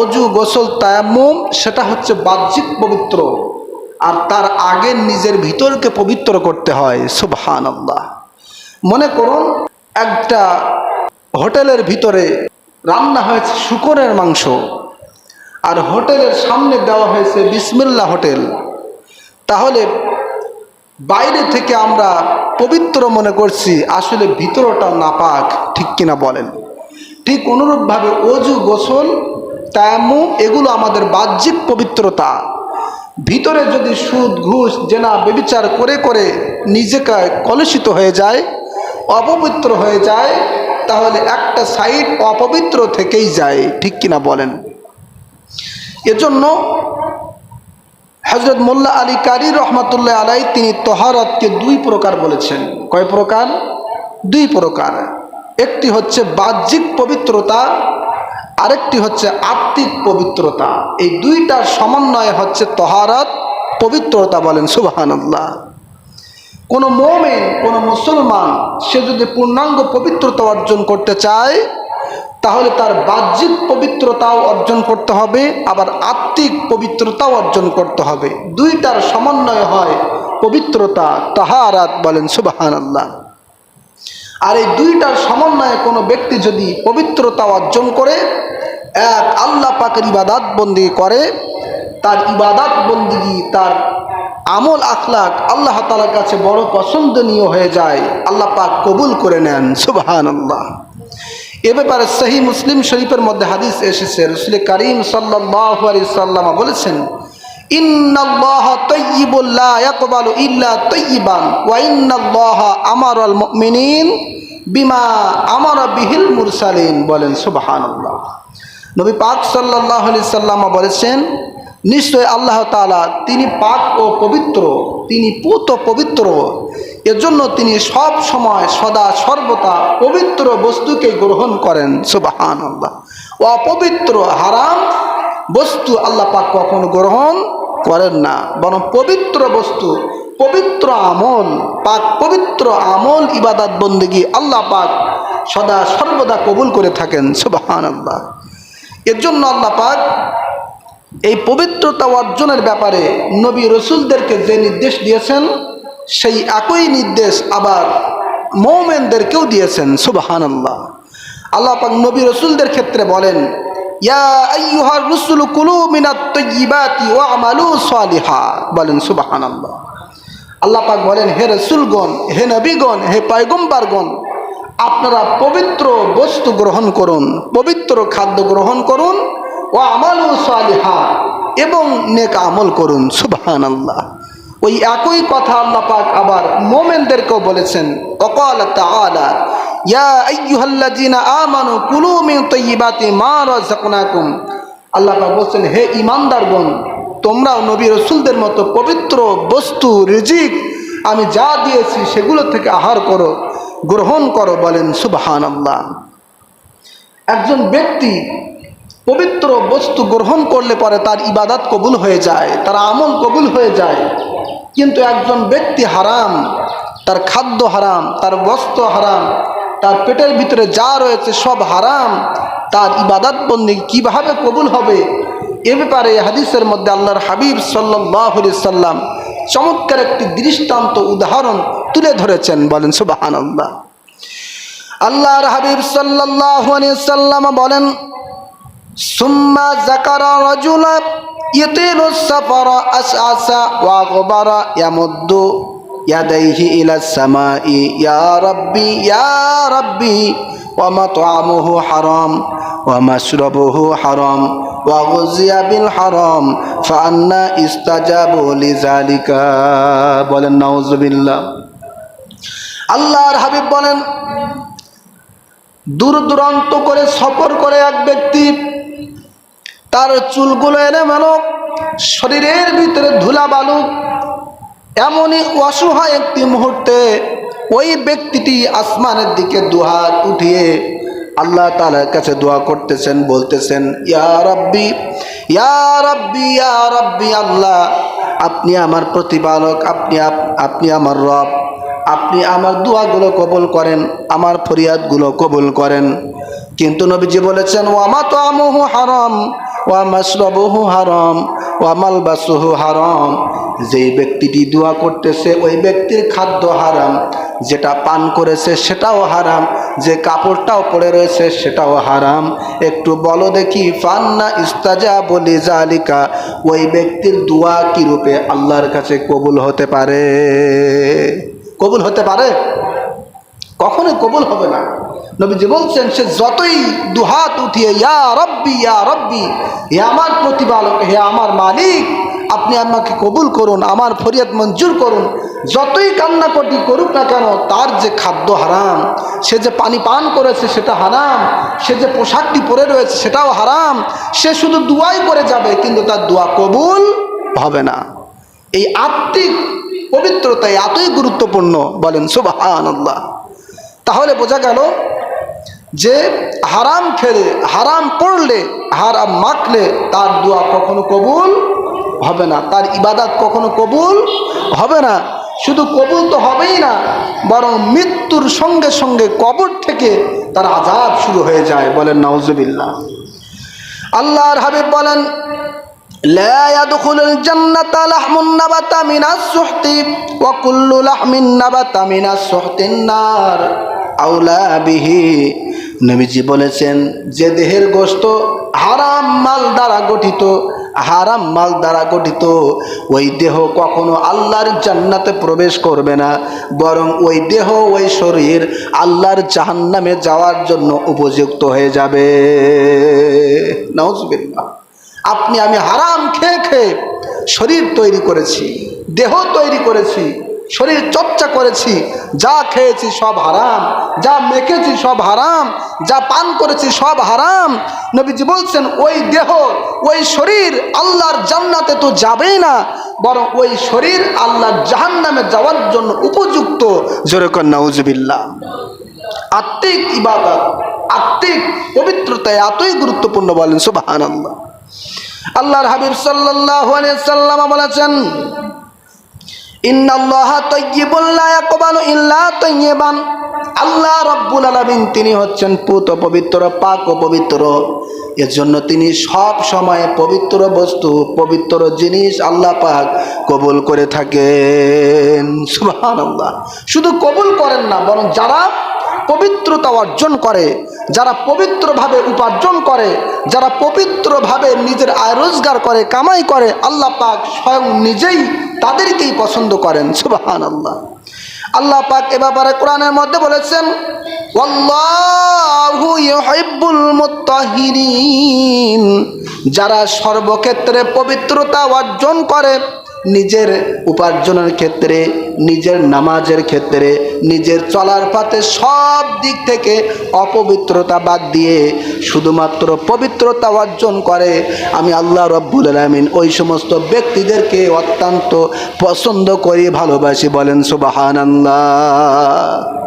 অজু, গোসল, তায়াম্মুম, সেটা হচ্ছে বাহ্যিক পবিত্র। আর তার আগে নিজের ভিতরকে পবিত্র করতে হয় সুবহান আল্লাহ মনে করুন, একটা হোটেলের ভিতরে রান্না হয়েছে শুকরের মাংস, আর হোটেলের সামনে দেওয়া হয়েছে বিসমিল্লা হোটেল। তাহলে বাইরে থেকে আমরা পবিত্র মনে করছি, আসলে ভিতরটা নাপাক, ঠিক কিনা বলেন? ঠিক অনুরূপভাবে অজু, গোসল তায়াম্মু এগুলো আমাদের বাহ্যিক পবিত্রতা। ভিতরে যদি সুদ, ঘুষ, জেনা বেবিচার করে করে নিজেকে কলুষিত হয়ে যায়, অপবিত্র হয়ে যায়, তাহলে একটা সাইড অপবিত্র থেকেই যায়। ঠিক কিনা বলেন? এজন্য হজরত মোল্লা আলী কারি রহমতুল্লাহ আলাই তিনি তহারতকে দুই প্রকার বলেছেন। কয় প্রকার? দুই প্রকার। একটি হচ্ছে বাহ্যিক পবিত্রতা আরেকটি হচ্ছে আত্মিক পবিত্রতা। এই দুইটার সমন্বয় হচ্ছে তহারত, পবিত্রতা বলেন সুবাহান্লাহ কোনো মোমেন, কোনো মুসলমান, সে যদি পূর্ণাঙ্গ পবিত্রতা অর্জন করতে চায়, তাহলে তার বাহ্যিক পবিত্রতাও অর্জন করতে হবে, আবার আত্মিক পবিত্রতাও অর্জন করতে হবে। দুইটার সমন্বয় হয় পবিত্রতা, তাহারাত বলেন সুবাহান আল্লাহ আর এই দুইটার সমন্বয়ে কোনো ব্যক্তি যদি পবিত্রতা অর্জন করে, এক আল্লাহ পাকের ইবাদাত বন্দি করে, তার ইবাদাত বন্দিগি তার আমল আখলাক আল্লাহ তালার কাছে বড় পছন্দনীয় হয়ে যায়, আল্লাহ পাক কবুল করে নেন। সুবাহান আল্লাহ এ ব্যাপারে সহি মুসলিম শরীফের মধ্যে হাদিস এসেছে। রসুল করিম সাল্লাহ সাল্লামা বলেছেন বিমা আমারা বলেন আলাইহি সাল্লামা বলেছেন, নিশ্চয় আল্লাহ তাআলা তিনি পাক ও পবিত্র, তিনি পুত পবিত্র, এজন্য তিনি সব সময় সদা সর্বদা পবিত্র বস্তুকে গ্রহণ করেন সুবহানাল্লাহ। অপবিত্র হারাম বস্তু আল্লাহ পাক কখনো গ্রহণ করেন না, বরং পবিত্র বস্তু, পবিত্র আমল, পাক পবিত্র আমল ইবাদাত বন্দেগি আল্লাহ পাক সদা সর্বদা কবুল করে থাকেন সুবাহান আল্লাহ এর জন্য আল্লাহ পাক এই পবিত্রতা অর্জনের ব্যাপারে নবী রসুলদেরকে যে নির্দেশ দিয়েছেন, সেই একই নির্দেশ আবার মৌমেনদেরকেও দিয়েছেন সুবাহান আল্লাহ আল্লাহ পাক নবী রসুলদের ক্ষেত্রে বলেন ইয়া কুলু মিনাত ওয়া আমালু বলেন আল্লাহ পাক বলেন, হে রসুলগণ, হে হে আপনারা পবিত্র বস্তু গ্রহণ করুন, পবিত্র খাদ্য গ্রহণ করুন ও আমালু সালিহা, এবং নেক আমল করুন, সুবহানাল্লাহ। ওই একই কথা আল্লাহ পাক আবার মোমেনদেরকেও বলেছেন অকাল আইয়ুহাল্লাযীনা মা আল্লাহ বলছেন, হে ঈমানদারগণ, তোমরাও নবী রসুলদের মতো পবিত্র বস্তু, রিজিক আমি যা দিয়েছি সেগুলো থেকে আহার করো, গ্রহণ করো বলেন সুবহানাল্লাহ। একজন ব্যক্তি পবিত্র বস্তু গ্রহণ করলে পরে তার ইবাদাত কবুল হয়ে যায়, তার আমল কবুল হয়ে যায়। কিন্তু একজন ব্যক্তি হারাম, তার খাদ্য হারাম, তার বস্ত্র হারাম তার পেটের ভিতরে যা রয়েছে সব হারাম, তার ইবাদত বন্দী কীভাবে কবুল হবে? এ ব্যাপারে হাদিসের মধ্যে আল্লাহর হাবিব সাল্লি সাল্লাম চমৎকার একটি দৃষ্টান্ত উদাহরণ তুলে ধরেছেন। বলেন সুবাহান আল্লাহর হাবিব সাল্লি সাল্লাম বলেন, সুম্মা জাকারা গোবারা ইয়াদাইহি ইলা সামাই, ইয়া রব্বি ইয়া রব্বি ওয়ামা তোয়ামহু হারাম ওয়ামা শ্রবহু হারাম ওয়াগজিয়া বিল হারাম ফান্না ইস্তাজাবু লিজালিকা বলেন নাউজুবিল্লাহ হাবিব বলেন, দূর দূরান্ত করে সফর করে এক ব্যক্তি, তার চুলগুলো এনে মানো শরীরের ভিতরে ধুলা বালুক এমনই অসহায় একটি মুহূর্তে ওই ব্যক্তিটি আসমানের দিকে দুহাত উঠিয়ে আল্লাহ তালার কাছে দোয়া করতেছেন, বলতেছেন, ইয়া রব্বি ইয়া রব্বি ইয়া রব্বি আল্লাহ, আপনি আমার প্রতিপালক, আপনি আপনি আমার রব, আপনি আমার দোয়াগুলো কবুল করেন, আমার ফরিয়াদগুলো কবুল করেন। কিন্তু নবীজি বলেছেন ওয়ামা তো আমহু হারাম, ওয়া মাসরবহু হারাম, ওয়া মালবাসুহু হারাম। যেই ব্যক্তিটি দোয়া করতেছে, ওই ব্যক্তির খাদ্য হারাম, যেটা পান করেছে সেটাও হারাম, যে কাপড়টাও পরে রয়েছে সেটাও হারাম। একটু বলো দেখি, ফান্না ইস্তাজা বলি জালিকা ওই ব্যক্তির দোয়া কি রূপে আল্লাহর কাছে কবুল হতে পারে? কবুল হতে পারে? কখনোই কবুল হবে না। নবীজি বলছেন, সে যতই দুহাত উঠিয়ে, ইয়া রব্বি ইয়া রব্বি, হে আমার প্রতিপালক, হে আমার মালিক আপনি আমাকে কবুল করুন, আমার ফরিয়াদ মঞ্জুর করুন। যতই কান্নাকটি করুক না কেন, তার যে খাদ্য হারাম, সে যে পানি পান করেছে সেটা হারাম, সে যে পোশাকটি পরে রয়েছে সেটাও হারাম, সে শুধু দুয়াই করে যাবে, কিন্তু তার দোয়া কবুল হবে না। এই আত্মিক পবিত্রতা এতই গুরুত্বপূর্ণ, বলেন আল্লাহ তাহলে বোঝা গেল যে হারাম খেলে হারাম পড়লে, হারাম মাখলে তার দোয়া কখনো কবুল হবে না তার ইবাদত কখনো কবুল হবে না শুধু কবুল তো হবেই না বরং মৃত্যুর সঙ্গে সঙ্গে কবর থেকে তার আজাব শুরু হয়ে যায় বলেন নওজবিল্লা আল্লাহর হাবিব বলেন لا يدخل الجنة لحم نبت من السحت وكل لحم نبت من السحت النار أولى به নবীজি বলেছেন যে দেহের গোস্ত হারাম মাল দ্বারা গঠিত হারাম মাল দ্বারা গঠিত। ওই দেহ কখনো আল্লাহর জান্নাতে প্রবেশ করবে না, বরং ওই দেহ ওই শরীর আল্লাহর জাহান্নামে যাওয়ার জন্য উপযুক্ত হয়ে যাবে। আপনি আমি হারাম খেয়ে খেয়ে শরীর তৈরি করেছি, দেহ তৈরি করেছি শরীর চর্চা করেছি, যা খেয়েছি সব হারাম, যা মেখেছি সব হারাম, যা পান করেছি সব হারাম। নবীজি বলছেন, ওই দেহ, ওই শরীর আল্লাহর জান্নাতে তো যাবেই না, বরং ওই শরীর আল্লাহর জাহান্নামে যাওয়ার জন্য উপযুক্ত। জোরেকর নাউজবিল্লা আত্মিক ইবাদত, আত্মিক পবিত্রতা এতই গুরুত্বপূর্ণ বলেন আল্লাহ আল্লাহর হাবিব সাল্লাহ সাল্লাম বলেছেন আল্লাহ রব্বুল আলমিন তিনি হচ্ছেন পুত পবিত্র, পাক ও পবিত্র। এর জন্য তিনি সব সময় পবিত্র বস্তু, পবিত্র জিনিস আল্লাহ পাক কবুল করে থাকেন। শুধু কবুল করেন না, বরং যারা পবিত্রতা অর্জন করে, যারা পবিত্রভাবে উপার্জন করে, যারা পবিত্রভাবে নিজের আয় রোজগার করে, কামাই করে, আল্লাহ পাক স্বয়ং নিজেই তাদেরকেই পছন্দ করেন। সুবাহান আল্লাহ আল্লাহ পাক এ ব্যাপারে কোরআনের মধ্যে বলেছেন যারা সর্বক্ষেত্রে পবিত্রতা অর্জন করে নিজের উপার্জনের ক্ষেত্রে, নিজের নামাজের ক্ষেত্রে, নিজের চলার পথে সব দিক থেকে অপবিত্রতা বাদ দিয়ে শুধুমাত্র পবিত্রতা অর্জন করে। আমি আল্লাহ রব্বুল আলমিন ওই সমস্ত ব্যক্তিদেরকে অত্যন্ত পছন্দ করি, ভালোবাসি, বলেন সুবাহান আল্লাহ